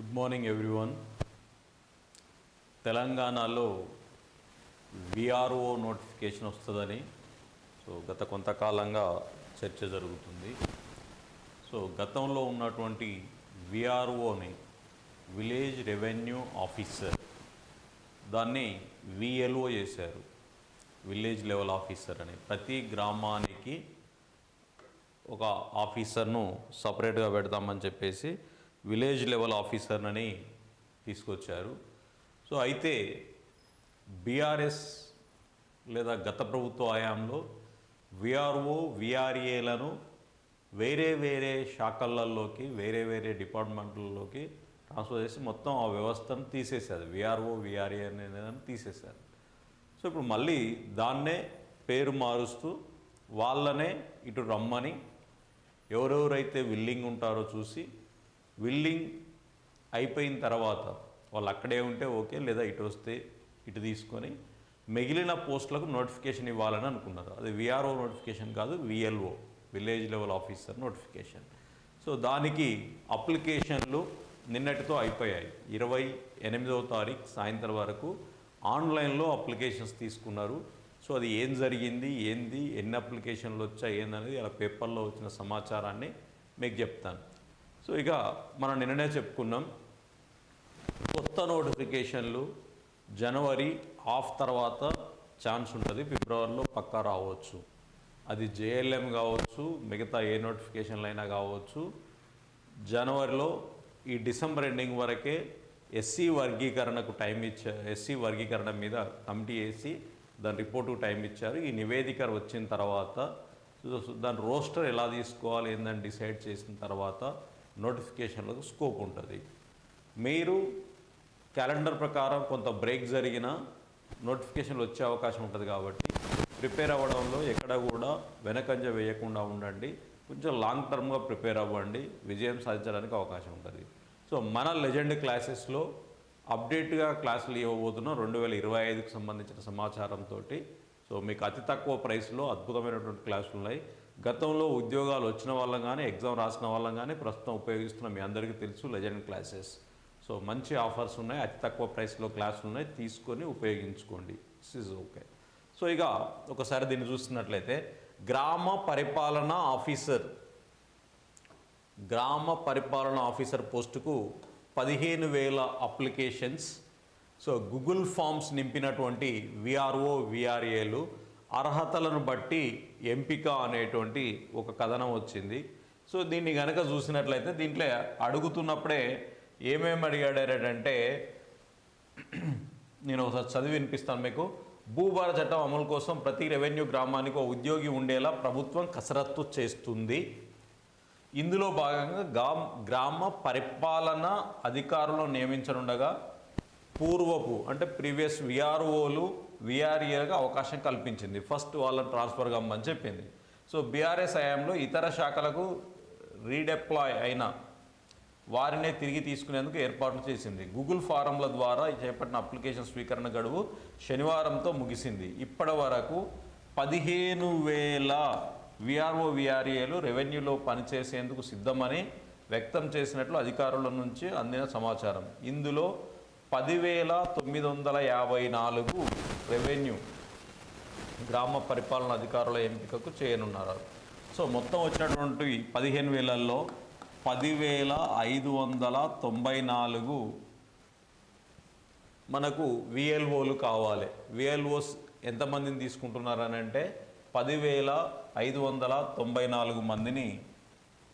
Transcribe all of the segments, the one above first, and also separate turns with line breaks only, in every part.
Good morning everyone తెలంగాణలో VRO notification వస్తుందని so గత కొంతకాలంగా చర్చ జరుగుతుంది. సో గతంలో ఉన్నటువంటి విఆర్ఓని విలేజ్ రెవెన్యూ ఆఫీసర్ దాన్ని విఎల్ఓ చేశారు. విలేజ్ లెవెల్ ఆఫీసర్ అని. ప్రతి గ్రామానికి ఒక ఆఫీసర్ను సపరేట్గా పెడతామని చెప్పేసి విలేజ్ లెవెల్ ఆఫీసర్నని తీసుకొచ్చారు. సో అయితే బీఆర్ఎస్ లేదా గత ప్రభుత్వ హయాంలో విఆర్ఓ విఆర్ఏలను వేరే వేరే శాఖలలోకి వేరే వేరే డిపార్ట్మెంట్లలోకి ట్రాన్స్ఫర్ చేసి మొత్తం ఆ వ్యవస్థను తీసేశారు. విఆర్ఓ విఆర్ఏ అనేది తీసేశారు. సో ఇప్పుడు మళ్ళీ దాన్నే పేరు మారుస్తూ వాళ్ళనే ఇటు రమ్మని ఎవరెవరైతే విల్లింగ్ ఉంటారో చూసి విల్లింగ్ అయిపోయిన తర్వాత వాళ్ళు అక్కడే ఉంటే ఓకే లేదా ఇటు వస్తే ఇటు తీసుకొని మిగిలిన పోస్టులకు నోటిఫికేషన్ ఇవ్వాలని అనుకున్నారు. అది విఆర్ఓ నోటిఫికేషన్ కాదు VLO village level officer notification. So దానికి అప్లికేషన్లు నిన్నటితో అయిపోయాయి. ఇరవై ఎనిమిదవ తారీఖు సాయంత్రం వరకు ఆన్లైన్లో అప్లికేషన్స్ తీసుకున్నారు. సో అది ఏం జరిగింది ఏంది ఎన్ని అప్లికేషన్లు వచ్చాయి ఏందనేది అలా పేపర్లో వచ్చిన సమాచారాన్ని మీకు చెప్తాను. సో ఇక మనం నిన్ననే చెప్పుకున్నాం కొత్త నోటిఫికేషన్లు జనవరి ఆఫ్ తర్వాత ఛాన్స్ ఉంటుంది ఫిబ్రవరిలో పక్కా రావచ్చు. అది జేఎల్ఎం కావచ్చు మిగతా ఏ నోటిఫికేషన్లు అయినా కావచ్చు. జనవరిలో ఈ డిసెంబర్ ఎండింగ్ వరకే ఎస్సీ వర్గీకరణకు టైం ఇచ్చా ఎస్సీ వర్గీకరణ మీద కమిటీ వేసి దాని రిపోర్టుకు టైం ఇచ్చారు. ఈ నివేదిక వచ్చిన తర్వాత దాని రోస్టర్ ఎలా తీసుకోవాలి ఏందని డిసైడ్ చేసిన తర్వాత నోటిఫికేషన్లకు స్కోప్ ఉంటుంది. మీరు క్యాలెండర్ ప్రకారం కొంత బ్రేక్ జరిగిన నోటిఫికేషన్లు వచ్చే అవకాశం ఉంటుంది కాబట్టి ప్రిపేర్ అవ్వడంలో ఎక్కడ కూడా వెనకంజ వేయకుండా ఉండండి. కొంచెం లాంగ్ టర్మ్గా ప్రిపేర్ అవ్వండి. విజయం సాధించడానికి అవకాశం ఉంటుంది. సో మన లెజెండ్ క్లాసెస్లో అప్డేట్గా క్లాసులు ఇవ్వబోతున్న రెండు వేల ఇరవై ఐదుకు సంబంధించిన సమాచారంతో సో మీకు అతి తక్కువ ప్రైస్లో అద్భుతమైనటువంటి క్లాసులు ఉన్నాయి గతంలో ఉద్యోగాలు వచ్చిన వాళ్ళం కానీ ఎగ్జామ్ రాసిన వాళ్ళం కానీ ప్రస్తుతం ఉపయోగిస్తున్న మీ అందరికీ తెలుసు లెజెండ్ క్లాసెస్. సో మంచి ఆఫర్స్ ఉన్నాయి అతి తక్కువ ప్రైస్లో క్లాసులు ఉన్నాయి తీసుకొని ఉపయోగించుకోండి. దిస్ ఈజ్ ఓకే సో ఇక ఒకసారి దీన్ని చూస్తున్నట్లయితే గ్రామ పరిపాలన ఆఫీసర్ గ్రామ పరిపాలన ఆఫీసర్ పోస్టుకు పదిహేను వేల అప్లికేషన్స్. సో గూగుల్ ఫామ్స్ నింపినటువంటి విఆర్ఓ విఆర్ఏలు అర్హతలను బట్టి ఎంపిక అనేటువంటి ఒక కథనం వచ్చింది. సో దీన్ని కనుక చూసినట్లయితే దీంట్లో అడుగుతున్నప్పుడే ఏమేమి అడిగాడంటే నేను ఒకసారి చదివి వినిపిస్తాను మీకు. భూభార చట్టం అమలు కోసం ప్రతి రెవెన్యూ గ్రామానికి ఒక ఉద్యోగి ఉండేలా ప్రభుత్వం కసరత్తు చేస్తుంది. ఇందులో భాగంగా గా గ్రామ పరిపాలన అధికారులను నియమించనుండగా పూర్వపు అంటే ప్రీవియస్ విఆర్ఓలు విఆర్ఏగా అవకాశం కల్పించింది. ఫస్ట్ వాళ్ళని ట్రాన్స్ఫర్ కమ్మని చెప్పింది. సో బీఆర్ఎస్ హయాంలో ఇతర శాఖలకు రీడెప్లాయ్ అయిన వారినే తిరిగి తీసుకునేందుకు ఏర్పాట్లు చేసింది. గూగుల్ ఫారంల ద్వారా చేపట్టిన అప్లికేషన్ స్వీకరణ గడువు శనివారంతో ముగిసింది. ఇప్పటి వరకు పదిహేను వేల విఆర్ఓ విఆర్ఏలు రెవెన్యూలో పనిచేసేందుకు సిద్ధమని వ్యక్తం చేసినట్లు అధికారుల నుంచి అందిన సమాచారం. ఇందులో పదివేల తొమ్మిది వందల యాభై నాలుగు రెవెన్యూ గ్రామ పరిపాలన అధికారుల ఎంపికకు చేయనున్నారు. సో మొత్తం వచ్చినటువంటి పదిహేను వేలల్లో పదివేల ఐదు వందల తొంభై నాలుగు మనకు విఎల్ఓలు కావాలి. విఎల్ఓస్ ఎంతమందిని తీసుకుంటున్నారని అంటే పదివేల ఐదు వందల తొంభై నాలుగు మందిని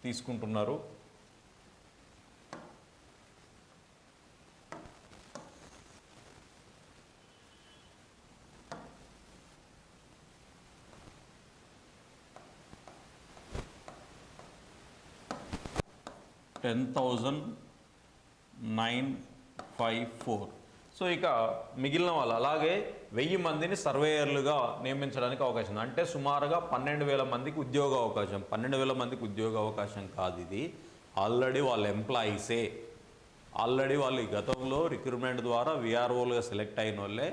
తీసుకుంటున్నారు. Ten thousand nine five four so ఇక మిగిలిన వాళ్ళు అలాగే వెయ్యి మందిని సర్వేయర్లుగా నియమించడానికి అవకాశం ఉంది. అంటే సుమారుగా పన్నెండు వేల మందికి ఉద్యోగ అవకాశం. పన్నెండు వేల మందికి ఉద్యోగ అవకాశం కాదు ఇది. ఆల్రెడీ వాళ్ళ ఎంప్లాయీసే. ఆల్రెడీ వాళ్ళు గతంలో రిక్రూట్మెంట్ ద్వారా విఆర్ఓలుగా సెలెక్ట్ అయిన వాళ్ళే.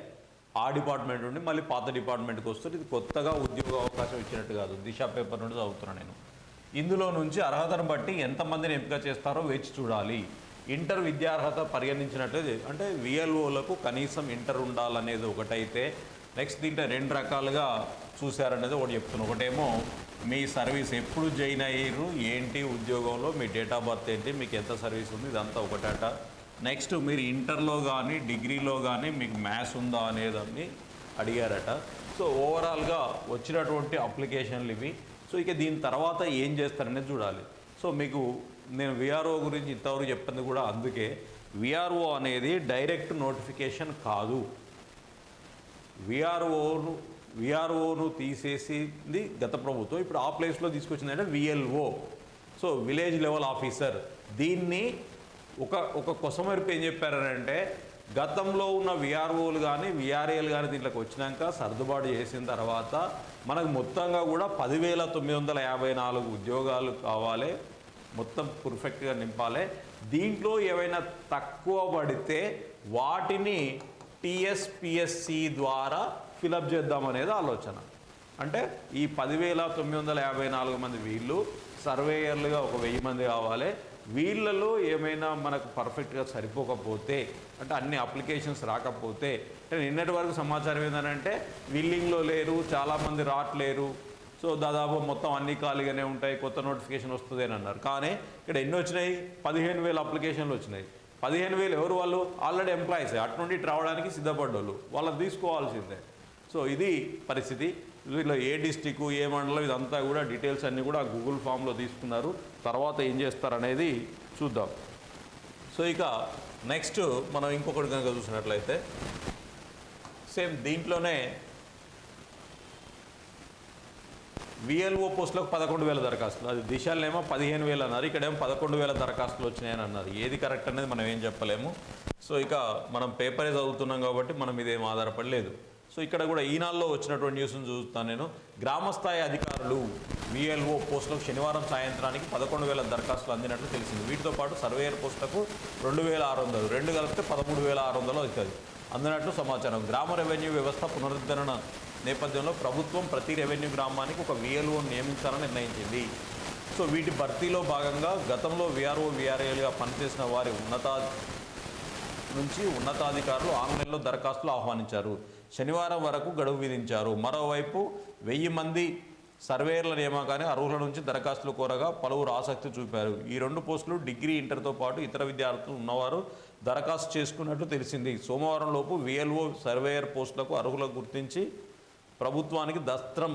ఆ డిపార్ట్మెంట్ నుండి మళ్ళీ పాత డిపార్ట్మెంట్కి వస్తుంది ఇది కొత్తగా ఉద్యోగ అవకాశం ఇచ్చినట్టు కాదు. దిశ పేపర్ నుండి చదువుతున్నాను నేను. ఇందులో నుంచి అర్హతను బట్టి ఎంతమందిని ఎంపిక చేస్తారో వేచి చూడాలి. ఇంటర్ విద్యార్హత పరిగణించినట్లయితే అంటే విఎల్ఓలకు కనీసం ఇంటర్ ఉండాలనేది ఒకటైతే నెక్స్ట్ దీంట్లో రెండు రకాలుగా చూశారనేది ఒకటి చెప్తున్నాను ఒకటేమో మీ సర్వీస్ ఎప్పుడు జాయిన్ అయ్యారు ఏంటి ఉద్యోగంలో మీ డేట్ ఆఫ్ బర్త్ ఏంటి మీకు ఎంత సర్వీస్ ఉంది ఇదంతా ఒకటట. నెక్స్ట్ మీరు ఇంటర్లో కానీ డిగ్రీలో కానీ మీకు మ్యాథ్స్ ఉందా అనేదాన్ని అడిగారట. సో ఓవరాల్గా వచ్చినటువంటి అప్లికేషన్లు ఇవి. సో ఇక దీని తర్వాత ఏం చేస్తారనేది చూడాలి. సో మీకు నేను విఆర్ఓ గురించి ఇంతవరకు చెప్పింది కూడా అందుకే విఆర్ఓ అనేది డైరెక్ట్ నోటిఫికేషన్ కాదు. విఆర్ఓను విఆర్ఓను తీసేసింది గత ప్రభుత్వం. ఇప్పుడు ఆ ప్లేస్లో తీసుకొచ్చింది అంటే VLO so village level officer దీన్ని ఒక ఒక కొసమెరుపు ఏం చెప్పారనంటే గతంలో ఉన్న విఆర్ఓలు కానీ విఆర్ఏలు కానీ దీంట్లోకి వచ్చినాక సర్దుబాటు చేసిన తర్వాత మనకు మొత్తంగా కూడా పదివేల తొమ్మిది వందల యాభై నాలుగు ఉద్యోగాలు కావాలి. మొత్తం పర్ఫెక్ట్గా నింపాలి. దీంట్లో ఏవైనా తక్కువ పడితే వాటిని టిఎస్పిఎస్సి ద్వారా ఫిలప్ చేద్దాం అనేది ఆలోచన. అంటే ఈ పదివేల తొమ్మిది వందల యాభై నాలుగు మంది వీళ్ళు సర్వేయర్లుగా ఒక వెయ్యి మంది కావాలి. వీళ్ళలో ఏమైనా మనకు పర్ఫెక్ట్గా సరిపోకపోతే అంటే అన్ని అప్లికేషన్స్ రాకపోతే అంటే నిన్నటి వరకు సమాచారం ఏంటంటే విల్లింగ్లో లేరు చాలామంది రావట్లేరు. సో దాదాపు మొత్తం అన్ని ఖాళీగానే ఉంటాయి కొత్త నోటిఫికేషన్ వస్తుంది అని అన్నారు. కానీ ఇక్కడ ఎన్ని వచ్చినాయి? పదిహేను వేల అప్లికేషన్లు వచ్చినాయి. పదిహేను వేలు ఎవరు వాళ్ళు? ఆల్రెడీ ఎంప్లాయీస్ అటు నుండి రావడానికి సిద్ధపడ్డోళ్ళు. వాళ్ళని తీసుకోవాల్సిందే. సో ఇది పరిస్థితి. ఇలా ఏ డిస్టిక్ ఏ మండలం ఇదంతా కూడా డీటెయిల్స్ అన్నీ కూడా గూగుల్ ఫామ్లో తీసుకున్నారు. తర్వాత ఏం చేస్తారనేది చూద్దాం. సో ఇక నెక్స్ట్ మనం ఇంకొకటి కనుక చూసినట్లయితే సేమ్ దీంట్లోనే విఎల్ఓ పోస్టులకు పదకొండు వేల దరఖాస్తులు. అది దిశలేమో పదిహేను వేలు అన్నారు. ఇక్కడేమో పదకొండు వేల దరఖాస్తులు వచ్చినాయని అన్నారు. ఏది కరెక్ట్ అనేది మనం ఏం చెప్పలేము. సో ఇక మనం పేపరే చదువుతున్నాం కాబట్టి మనం ఇదేం ఆధారపడలేదు. సో ఇక్కడ కూడా ఈనాల్లో వచ్చినటువంటి న్యూస్ని చూస్తాను నేను. గ్రామస్థాయి అధికారులు విఎల్ఓ పోస్టులకు శనివారం సాయంత్రానికి పదకొండు వేల దరఖాస్తులు అందినట్లు తెలిసింది. వీటితో పాటు సర్వేయర్ పోస్టులకు రెండు వేల ఆరు వందలు రెండు కలిపితే పదమూడు వేల ఆరు వందలు అవుతుంది. అందినట్లు సమాచారం. గ్రామ రెవెన్యూ వ్యవస్థ పునరుద్ధరణ నేపథ్యంలో ప్రభుత్వం ప్రతి రెవెన్యూ గ్రామానికి ఒక విఎల్ఓ నియమించాలని నిర్ణయించింది. సో వీటి భర్తీలో భాగంగా గతంలో విఆర్ఓ విఆర్ఏలుగా పనిచేసిన వారి ఉన్నత నుంచి ఉన్నతాధికారులు ఆన్లైన్లో దరఖాస్తులు ఆహ్వానించారు. శనివారం వరకు గడువు విధించారు. మరోవైపు వెయ్యి మంది సర్వేయర్ల నియామకాన్ని అర్హుల నుంచి దరఖాస్తులు కోరగా పలువురు ఆసక్తి చూపారు. ఈ రెండు పోస్టులు డిగ్రీ ఇంటర్తో పాటు ఇతర విద్యార్థులు ఉన్నవారు దరఖాస్తు చేసుకున్నట్లు తెలిసింది. సోమవారం లోపు విఎల్ఓ సర్వేయర్ పోస్టులకు అర్హులకు గుర్తించి ప్రభుత్వానికి దస్త్రం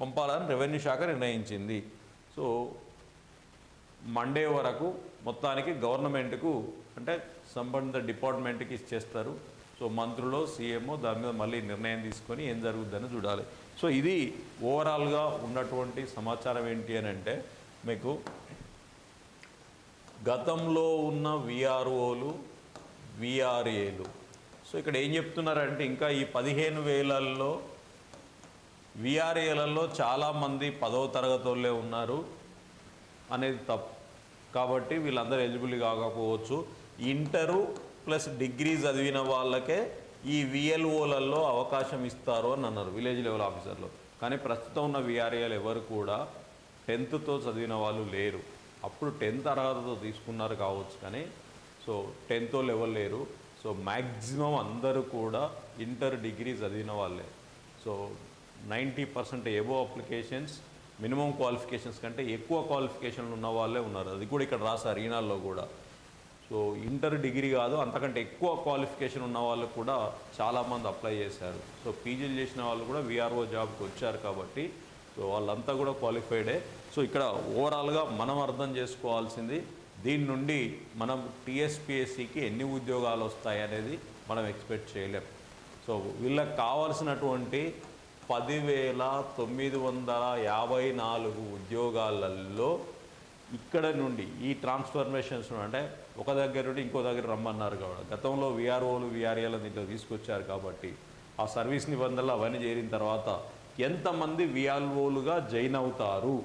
పంపాలని రెవెన్యూ శాఖ నిర్ణయించింది. సో మండే వరకు మొత్తానికి గవర్నమెంట్కు అంటే సంబంధిత డిపార్ట్మెంట్కి ఇచ్చేస్తారు. సో మంత్రులు సీఎంఓ దాని మీద మళ్ళీ నిర్ణయం తీసుకొని ఏం జరుగుద్దని చూడాలి. సో ఇది ఓవరాల్గా ఉన్నటువంటి సమాచారం ఏంటి అని అంటే మీకు గతంలో ఉన్న విఆర్ఓలు విఆర్ఏలు సో ఇక్కడ ఏం చెప్తున్నారంటే ఇంకా ఈ పదిహేను వేలల్లో విఆర్ఏలలో చాలామంది పదవ తరగతి వాళ్ళే ఉన్నారు అనేది తప్పు. కాబట్టి వీళ్ళందరూ ఎలిజిబుల్ కాకపోవచ్చు. ఇంటరు ప్లస్ డిగ్రీ చదివిన వాళ్ళకే ఈ విఎల్ఓలలో అవకాశం ఇస్తారు అని అన్నారు విలేజ్ లెవెల్ ఆఫీసర్లు. కానీ ప్రస్తుతం ఉన్న విఆర్ఏలు ఎవరు కూడా టెన్త్తో చదివిన వాళ్ళు లేరు. అప్పుడు టెన్త్ అర్హతతో తీసుకున్నారు కావచ్చు కానీ సో టెన్త్ లెవెల్ లేరు. సో మ్యాక్సిమం అందరూ కూడా ఇంటర్ డిగ్రీ చదివిన వాళ్ళే. So ninety percent above applications minimum qualifications కంటే ఎక్కువ క్వాలిఫికేషన్లు ఉన్న వాళ్ళే ఉన్నారు. అది కూడా ఇక్కడ రాశారు ఈనాల్లో కూడా. సో ఇంటర్ డిగ్రీ కాదు అంతకంటే ఎక్కువ క్వాలిఫికేషన్ ఉన్న వాళ్ళు కూడా చాలామంది అప్లై చేశారు. సో పీజీలు చేసిన వాళ్ళు కూడా విఆర్ఓ జాబ్కి వచ్చారు కాబట్టి సో వాళ్ళంతా కూడా క్వాలిఫైడే. సో ఇక్కడ ఓవరాల్గా మనం అర్థం చేసుకోవాల్సింది దీని నుండి మనం టీఎస్పిఎస్సికి ఎన్ని ఉద్యోగాలు వస్తాయి అనేది మనం ఎక్స్పెక్ట్ చేయలేం. సో వీళ్ళకి కావాల్సినటువంటి పదివేల తొమ్మిది వందల యాభై నాలుగు ఉద్యోగాలలో ఇక్కడ నుండి ఈ ట్రాన్స్ఫర్మేషన్స్ అంటే ఒక దగ్గర నుండి ఇంకో దగ్గర రమ్మన్నారు కాబట్టి. గతంలో విఆర్ఓలు విఆర్ఏలు దీంట్లో తీసుకొచ్చారు కాబట్టి ఆ సర్వీస్ నిబంధనలు అవన్నీ చేరిన తర్వాత ఎంతమంది విఆర్ఓలుగా జైన్ అవుతారు?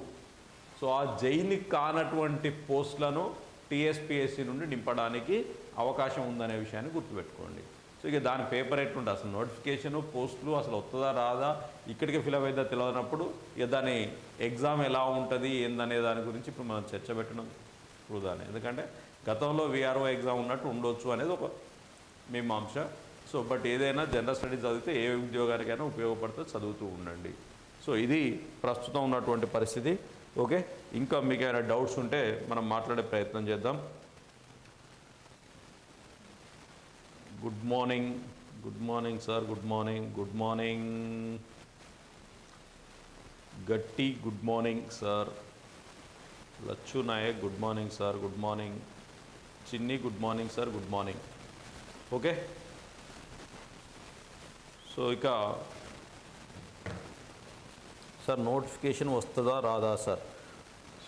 సో ఆ జైన్ కానటువంటి పోస్టులను టీఎస్పిఎస్సి నుండి నింపడానికి అవకాశం ఉందనే విషయాన్ని గుర్తుపెట్టుకోండి. సో ఇక దాని పేపర్ ఎట్లుంటే అసలు నోటిఫికేషన్ పోస్టులు అసలు వస్తుందా రాదా? ఇక్కడికి ఫిల్ అవుతుందా తెలియనప్పుడు ఇక దాని ఎగ్జామ్ ఎలా ఉంటుంది ఏందనే దాని గురించి ఇప్పుడు మనం చర్చ పెట్టడం వృధానే ఎందుకంటే గతంలో విఆర్ఓ ఎగ్జామ్ ఉన్నట్టు ఉండొచ్చు అనేది ఒక మీమాంస సో బట్ ఏదైనా జనరల్ స్టడీస్ చదివితే ఏ ఉద్యోగానికైనా ఉపయోగపడితే చదువుతూ ఉండండి. సో ఇది ప్రస్తుతం ఉన్నటువంటి పరిస్థితి. ఓకే? ఇంకా మీకు ఏమైనా డౌట్స్ ఉంటే మనం మాట్లాడే ప్రయత్నం చేద్దాం. Good morning good morning sir good morning good morning. Gatti good morning sir. Lachchu Nayak good morning sir good morning. Chinni good morning sir good morning. Okay? So ఇక సార్ నోటిఫికేషన్ వస్తుందా రాదా sir?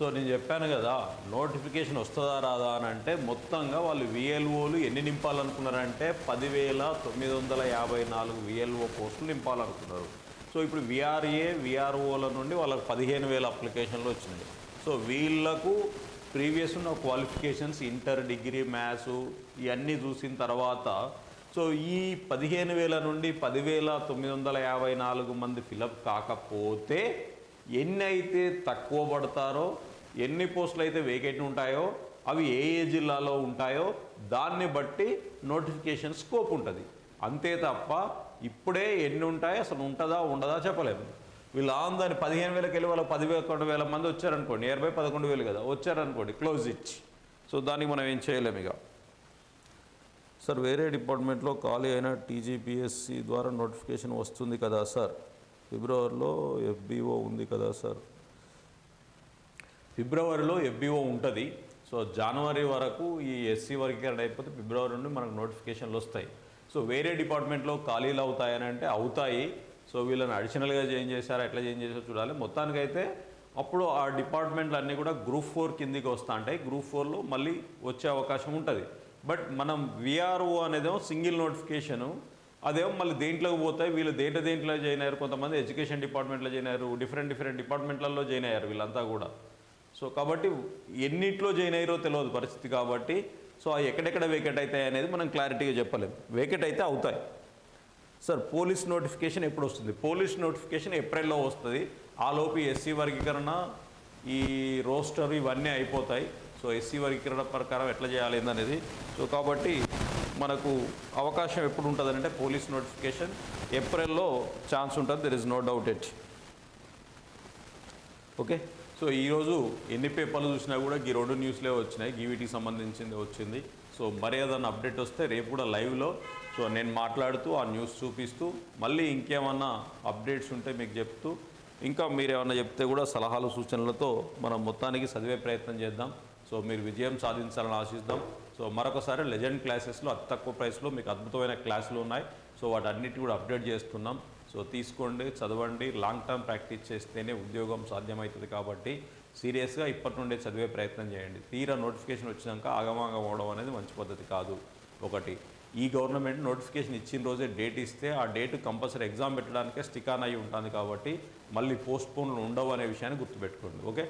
So నేను చెప్పాను కదా notification వస్తుందా రాదా అని అంటే మొత్తంగా వాళ్ళు విఎల్ఓలు ఎన్ని నింపాలనుకున్నారంటే పదివేల తొమ్మిది వందల యాభై నాలుగు విఎల్ఓ పోస్టులు నింపాలనుకున్నారు. సో ఇప్పుడు విఆర్ఏ విఆర్ఓల నుండి వాళ్ళకి పదిహేను వేల అప్లికేషన్లు వచ్చినాయి. సో వీళ్ళకు ప్రీవియస్ ఉన్న క్వాలిఫికేషన్స్ ఇంటర్ డిగ్రీ మ్యాథ్స్ ఇవన్నీ చూసిన తర్వాత సో ఈ పదిహేను వేల నుండి పదివేల తొమ్మిది వందల యాభై నాలుగు మంది ఫిలప్ కాకపోతే ఎన్ని అయితే తక్కువ పడతారో ఎన్ని పోస్టులు అయితే వేకెంట్ ఉంటాయో అవి ఏ ఏ జిల్లాలో ఉంటాయో దాన్ని బట్టి నోటిఫికేషన్ స్కోప్ ఉంటుంది. అంతే తప్ప ఇప్పుడే ఎన్ని ఉంటాయి అసలు ఉంటుందా ఉండదా చెప్పలేము. వీళ్ళు ఆందని పదిహేను వేలకి వెళ్ళి వాళ్ళ పది పదకొండు వేల మంది వచ్చారనుకోండి నియర్ బై పదకొండు వేలు కదా వచ్చారనుకోండి క్లోజ్ ఇచ్చి సో దానికి మనం ఏం చేయలేము ఇక. సార్ వేరే డిపార్ట్మెంట్లో ఖాళీ అయిన టీజీపీఎస్సి ద్వారా నోటిఫికేషన్ వస్తుంది కదా సార్? ఫిబ్రవరిలో ఎఫ్బిఓ ఉంది కదా సార్? ఫిబ్రవరిలో ఎఫ్బిఓ ఉంటుంది. సో జనవరి వరకు ఈ ఎస్సీ వర్గీకరణ అయిపోతే ఫిబ్రవరి నుండి మనకు నోటిఫికేషన్లు వస్తాయి. సో వేరే డిపార్ట్మెంట్లో ఖాళీలు అవుతాయని అంటే అవుతాయి. సో వీళ్ళని అడిషనల్గా చేంజ్ చేశారా ఎట్లా చేంజ్ చేసారో చూడాలి. మొత్తానికైతే అప్పుడు ఆ డిపార్ట్మెంట్లు అన్నీ కూడా గ్రూప్ ఫోర్ కిందికి వస్తా ఉంటాయి. గ్రూప్ ఫోర్లో మళ్ళీ వచ్చే అవకాశం ఉంటుంది. బట్ మనం విఆర్ఓ అనేదేమో సింగిల్ నోటిఫికేషను అదేమో మళ్ళీ దేంట్లోకి పోతాయి. వీళ్ళు దేంట దేంట్లో జాయిన్ అయ్యారు? కొంతమంది ఎడ్యుకేషన్ డిపార్ట్మెంట్లో జాయిన్ అయ్యారు. డిఫరెంట్ డిఫరెంట్ డిపార్ట్మెంట్లలో జాయిన్ అయ్యారు వీళ్ళంతా కూడా. సో కాబట్టి ఎన్నిట్లో జాయిన్ అయ్యారో తెలియదు పరిస్థితి కాబట్టి సో ఆ ఎక్కడెక్కడ వేకెట్ అవుతాయి అనేది మనం క్లారిటీగా చెప్పలేము వేకెట్ అయితే అవుతాయి. సార్ పోలీస్ నోటిఫికేషన్ ఎప్పుడు వస్తుంది? పోలీస్ నోటిఫికేషన్ ఏప్రిల్లో వస్తుంది. ఆ లోపు ఎస్సీ వర్గీకరణ ఈ రోస్టర్ ఇవన్నీ అయిపోతాయి. సో ఎస్సీ వర్గీకరణ ప్రకారం ఎట్లా చేయాలి అనేది సో కాబట్టి మనకు అవకాశం ఎప్పుడు ఉంటుంది అంటే పోలీస్ నోటిఫికేషన్ ఏప్రిల్లో ఛాన్స్ ఉంటుంది. There is no doubt at okay so ఈరోజు ఎన్ని పేపర్లు చూసినా కూడా ఈ రెండు న్యూస్లే వచ్చినాయి. గీవీటీకి సంబంధించింది వచ్చింది. సో మరి ఏదైనా అప్డేట్ వస్తే రేపు కూడా లైవ్లో. సో నేను మాట్లాడుతూ ఆ న్యూస్ చూపిస్తూ మళ్ళీ ఇంకేమన్నా అప్డేట్స్ ఉంటే మీకు చెప్తూ ఇంకా మీరు ఏమన్నా చెప్తే కూడా సలహాలు సూచనలతో మనం మొత్తానికి చదివే ప్రయత్నం చేద్దాం. సో మీరు విజయం సాధించాలని ఆశిద్దాం. సో మరొకసారి లెజెండ్ క్లాసెస్లో అతి తక్కువ ప్రైస్లో మీకు అద్భుతమైన క్లాసులు ఉన్నాయి. సో వాటి అన్నిటి కూడా అప్డేట్ చేస్తున్నాం. సో తీసుకోండి చదవండి లాంగ్ టర్మ్ ప్రాక్టీస్ చేస్తేనే ఉద్యోగం సాధ్యమవుతుంది కాబట్టి సీరియస్గా ఇప్పటి నుండే చదివే ప్రయత్నం చేయండి. తీరా నోటిఫికేషన్ వచ్చినాక ఆగమాగం అవడం అనేది మంచి పద్ధతి కాదు. ఒకటి ఈ గవర్నమెంట్ నోటిఫికేషన్ ఇచ్చిన రోజే డేట్ ఇస్తే ఆ డేట్ కంపల్సరీ ఎగ్జామ్ పెట్టడానికే స్టిక్ ఆన్ అయి ఉంటుంది కాబట్టి మళ్ళీ పోస్ట్పోన్లు ఉండవు అనే విషయాన్ని గుర్తుపెట్టుకోండి. ఓకే?